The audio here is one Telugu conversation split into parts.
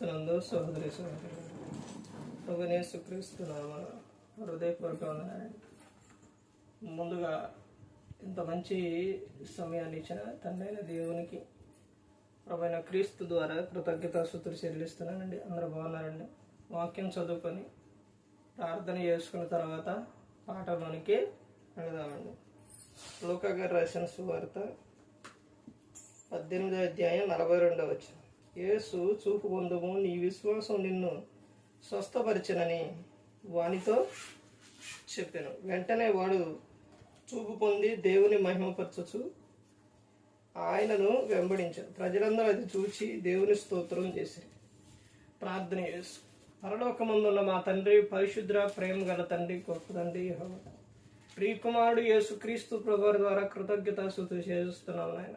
క్రీస్తునందు సహోదరి సహోదరు ప్రభునే సుక్రీస్తున్నాము హృదయపూర్వక ముందుగా ఇంత మంచి సమయాన్ని ఇచ్చిన తండ్రైన దేవునికి ప్రభుత్వ క్రీస్తు ద్వారా కృతజ్ఞత స్థుతులు చెల్లిస్తున్నానండి. అందరూ బాగున్నారండి? వాక్యం చదువుకొని ప్రార్థన చేసుకున్న తర్వాత పాటలోనికి వెళదామండి. లోకగారు రాసిన సువార్త పద్దెనిమిదో అధ్యాయం నలభై రెండవ వచ్చింది యేసు చూపు పొందుము నీ విశ్వాసం నిన్ను స్వస్థపరిచినని వానితో చెప్పాను. వెంటనే వాడు చూపు పొంది దేవుని మహిమపరచచ్చు ఆయనను వెంబడించారు ప్రజలందరూ అది చూచి దేవుని స్తోత్రం చేశారు. ప్రార్థన చేసు పరలోకమందున్న మా తండ్రి పరిశుద్ర ప్రేమ గల తండ్రి గొప్ప తండ్రి ప్రియకుమారుడు యేసు క్రీస్తు ప్రభు ద్వారా కృతజ్ఞత స్థుతులు చేస్తున్నాం ఆయన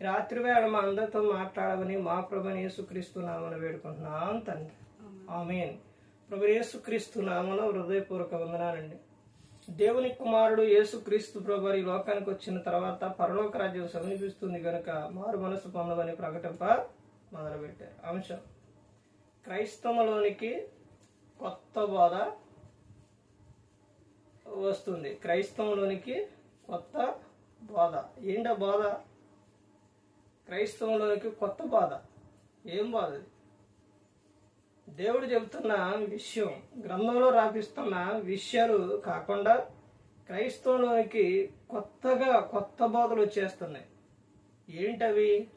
రాత్రివేళ మా అందరితో మాట్లాడమని మా ప్రభుని యేసుక్రీస్తు నామను వేడుకుంటున్నాం తండ్రి. ఆమెన్. ప్రభు యేసుక్రీస్తు నామన హృదయపూర్వక వందనాలండి. దేవుని కుమారుడు యేసుక్రీస్తు ప్రభు ఈ లోకానికి వచ్చిన తర్వాత పరలోక రాజ్యం సమీపిస్తుంది కనుక మారు మనసు పొందమని ప్రకటింప మొదలుపెట్టారు. అంశం. క్రైస్తవంలోనికి కొత్త బోధ వస్తుంది. క్రైస్తవంలోనికి కొత్త బోధ. ఏంట బోధ? క్రైస్తవంలోనికి కొత్త బాధ. ఏం బాధ దేవుడు చెబుతున్న విషయం గ్రంథంలో రాపిస్తున్న విషయాలు కాకుండా క్రైస్తవంలోనికి కొత్తగా కొత్త బోధలు వచ్చేస్తున్నాయి. ఏంటవి?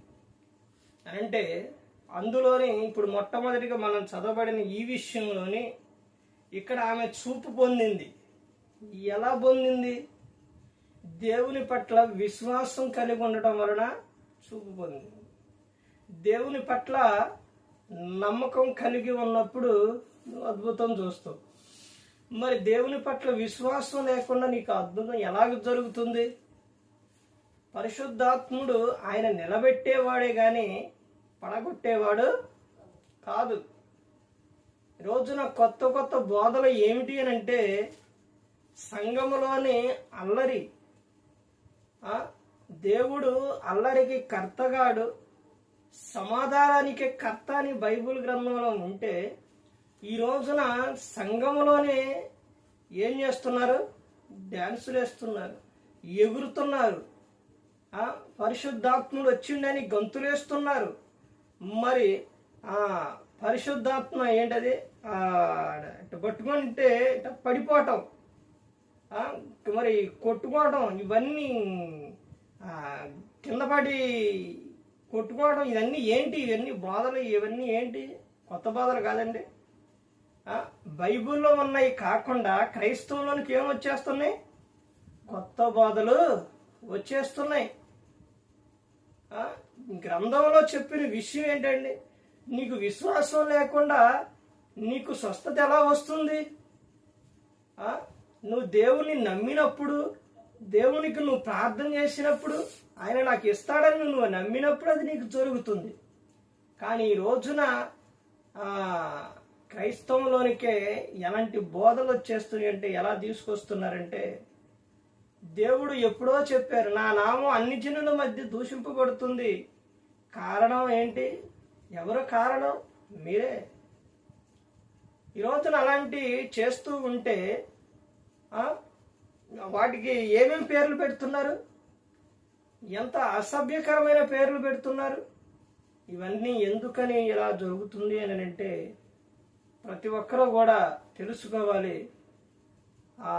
అంటే అందులోని ఇప్పుడు మొట్టమొదటిగా మనం చదవబడిన ఈ విషయంలోని ఇక్కడ ఆమె చూపు పొందింది. ఎలా పొందింది? దేవుని పట్ల విశ్వాసం కలిగి ఉండటం వలన చూపు పొందింది దేవుని పట్ల నమ్మకం కలిగి ఉన్నప్పుడు నువ్వు అద్భుతం చూస్తావు. మరి దేవుని పట్ల విశ్వాసం లేకుండా నీకు అద్భుతం ఎలాగ జరుగుతుంది? పరిశుద్ధాత్ముడు ఆయన నిలబెట్టేవాడే కానీ పడగొట్టేవాడు కాదు. రోజున కొత్త కొత్త బోధలు ఏమిటి అని అంటే సంఘములోని అల్లరి దేవుడు అల్లరికి కర్తగాడు. సమాధానానికి కర్త అని బైబిల్ గ్రంథంలో ఉంటే ఈ రోజున సంఘంలోనే ఏం చేస్తున్నారు? డ్యాన్సులు వేస్తున్నారు ఎగురుతున్నారు. పరిశుద్ధాత్ముడు వచ్చిండని గంతులేస్తున్నారు మరి ఆ పరిశుద్ధాత్మ ఏంటది? పట్టుకుంటే ఇట్ట పడిపోవటం. మరి కొట్టుకోవటం ఇవన్నీ కిందపడి కొట్టుకోవడం ఇవన్నీ ఏంటి? ఇవన్నీ బాధలు ఇవన్నీ ఏంటి? కొత్త బాధలు కాదండి. బైబిల్లో ఉన్నాయి కాకుండా క్రైస్తవులోనికి ఏం వచ్చేస్తున్నాయి? కొత్త బాధలు వచ్చేస్తున్నాయి. గ్రంథంలో చెప్పిన విషయం ఏంటండి? నీకు విశ్వాసం లేకుండా నీకు స్వస్థత ఎలా వస్తుంది? నువ్వు దేవుణ్ణి నమ్మినప్పుడు దేవునికి నువ్వు ప్రార్థన చేసినప్పుడు ఆయన నాకు ఇస్తాడని నువ్వు నమ్మినప్పుడు అది నీకు జరుగుతుంది. కానీ ఈ రోజున క్రైస్తవంలోనికే ఎలాంటి బోధలు వచ్చేస్తున్నాయి అంటే ఎలా తీసుకొస్తున్నారంటే దేవుడు ఎప్పుడో చెప్పారు నా నామం అన్ని జనుల మధ్య దూషింపబడుతుంది. కారణం ఏంటి? ఎవరు కారణం? మీరే. ఈ రోజున అలాంటి చేస్తూ ఉంటే వాటికి ఏమేం పేర్లు పెడుతున్నారు? ఎంత అసభ్యకరమైన పేర్లు పెడుతున్నారు? ఇవన్నీ ఎందుకని ఇలా జరుగుతుంది అని అంటే ప్రతి ఒక్కరూ కూడా తెలుసుకోవాలి. ఆ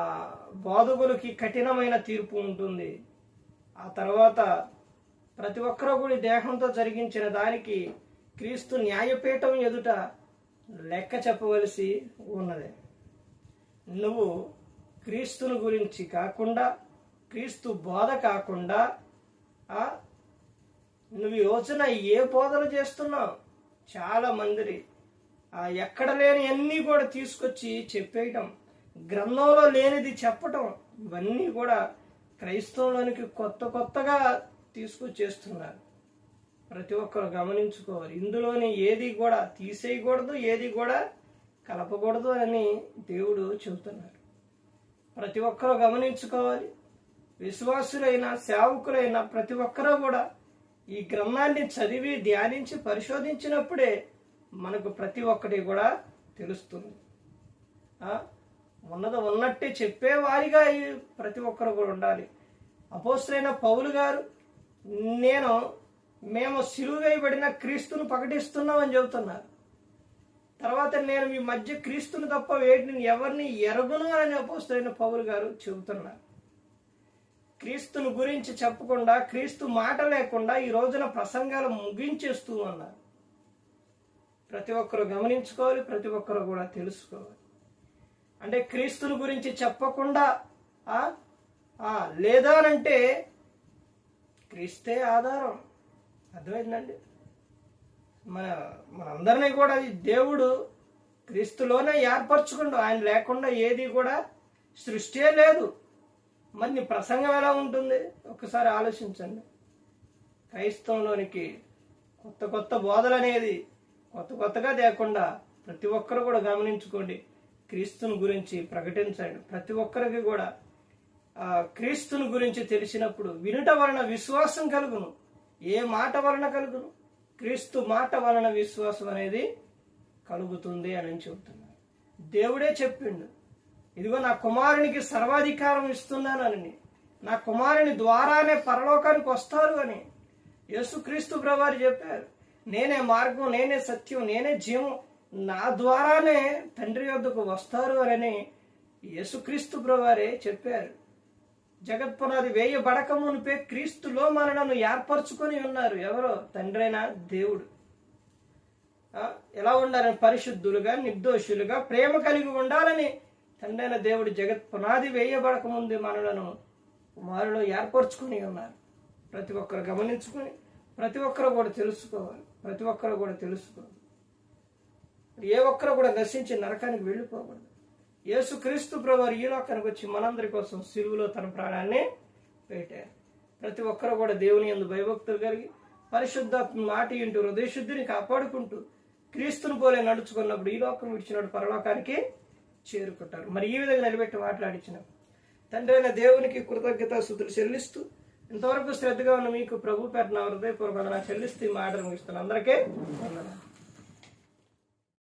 బాధకులకి కఠినమైన తీర్పు ఉంటుంది. ఆ తర్వాత ప్రతి ఒక్కరూ కూడా దేహంతో జరిగించిన దానికి క్రీస్తు న్యాయపీఠం ఎదుట లెక్క చెప్పవలసి ఉన్నది. నువ్వు క్రీస్తుని గురించి కాకుండా క్రీస్తు బోధ కాకుండా నువ్వు ఈ రోజున ఏ బోధలు చేస్తున్నావు? చాలా మందిని ఎక్కడ లేని అన్నీ కూడా తీసుకొచ్చి చెప్పేయటం గ్రంథంలో లేనిది చెప్పటం ఇవన్నీ కూడా క్రైస్తవంలోనికి కొత్త కొత్తగా తీసుకొచ్చేస్తున్నారు. ప్రతి ఒక్కరు గమనించుకోవాలి. ఇందులోని ఏది కూడా తీసేయకూడదు ఏది కూడా కలపకూడదు అని దేవుడు చెబుతున్నారు. ప్రతి ఒక్కరూ గమనించుకోవాలి. విశ్వాసులైన సేవకులైన ప్రతి ఒక్కరూ కూడా ఈ గ్రంథాన్ని చదివి ధ్యానించి పరిశోధించినప్పుడే మనకు ప్రతి ఒక్కటి కూడా తెలుస్తుంది. ఉన్నది ఉన్నట్టే చెప్పే వారిగా ప్రతి ఒక్కరు కూడా ఉండాలి. అపోస్తులైన పౌలు గారు నేను మేము సిలువ వేయబడిన క్రీస్తును ప్రకటిస్తున్నామని చెబుతున్నారు. తర్వాత నేను మీ మధ్య క్రీస్తుని తప్ప వేటిని ఎవరిని ఎరగను అని అపోస్తున్న పౌలు గారు చెబుతున్నారు. క్రీస్తుని గురించి చెప్పకుండా క్రీస్తు మాట లేకుండా ఈ రోజున ప్రసంగాలు ముగించేస్తూ ఉన్నారు. ప్రతి ఒక్కరు గమనించుకోవాలి ప్రతి ఒక్కరు కూడా తెలుసుకోవాలి. అంటే క్రీస్తుని గురించి చెప్పకుండా ఆ? లేదా క్రీస్తే ఆధారం. అర్థమైందండి? మన మనందరినీ కూడా ఈ దేవుడు క్రీస్తులోనే ఏర్పరచుకుండు. ఆయన లేకుండా ఏది కూడా సృష్టే లేదు. మరి నీ ప్రసంగం ఎలా ఉంటుంది? ఒకసారి ఆలోచించండి. క్రైస్తవంలోనికి కొత్త కొత్త బోధలు అనేది కొత్త కొత్తగా లేకుండా ప్రతి ఒక్కరు కూడా గమనించుకోండి. క్రీస్తుని గురించి ప్రకటించండి. ప్రతి ఒక్కరికి కూడా ఆ క్రీస్తుని గురించి తెలిసినప్పుడు వినుట వలన విశ్వాసం కలుగును. ఏ మాట వలన కలుగును? క్రీస్తు మాట వలన విశ్వాసం అనేది కలుగుతుంది అని చెబుతున్నాను. దేవుడే చెప్పిండు ఇదిగో నా కుమారునికి సర్వాధికారం ఇస్తున్నానని నా కుమారుని ద్వారానే పరలోకానికి వస్తారు అని యేసుక్రీస్తు ప్రభువారు చెప్పారు. నేనే మార్గం నేనే సత్యం నేనే జీవం నా ద్వారానే తండ్రి వద్దకు వస్తారు అని యేసుక్రీస్తు ప్రభువారే చెప్పారు. జగత్పునాది వేయబడక మునిపే క్రీస్తులో మనలను ఏర్పరచుకొని ఉన్నారు. ఎవరో? తండ్రైన దేవుడు. ఎలా ఉండాలని? పరిశుద్ధులుగా నిర్దోషులుగా ప్రేమ కలిగి ఉండాలని తండ్రైన దేవుడు జగత్ పునాది వేయబడక ముందు మనలను కుమారులు ఏర్పరచుకొని ఉన్నారు. ప్రతి ఒక్కరు గమనించుకొని ప్రతి ఒక్కరు కూడా తెలుసుకోవాలి. ప్రతి ఒక్కరు కూడా తెలుసుకోవాలి. ఏ ఒక్కరు కూడా నశించి నరకానికి వెళ్ళిపోకూడదు. యేసు క్రీస్తు ప్రభువారు ఈ లోకానికి వచ్చి మనందరి కోసం సిలువులో తన ప్రాణాన్ని పెట్టారు ప్రతి ఒక్కరు కూడా దేవుని యందు భయభక్తులు కలిగి పరిశుద్ధాత్మ మాటి ఇంటూ హృదయశుద్ధిని కాపాడుకుంటూ క్రీస్తుని పోలే నడుచుకున్నప్పుడు ఈ లోకం విడిచినప్పుడు పరలోకానికి చేరుకుంటారు. మరి ఈ విధంగా నిలబెట్టి మాట్లాడించిన తండ్రి అయిన దేవునికి కృతజ్ఞత శుద్ధులు చెల్లిస్తూ ఇంతవరకు శ్రద్ధగా ఉన్న మీకు ప్రభు పెట్టిన హృదయపూర్వకంగా చెల్లిస్తూ ఈ మాటలు ముగిస్తున్నాను. అందరికీ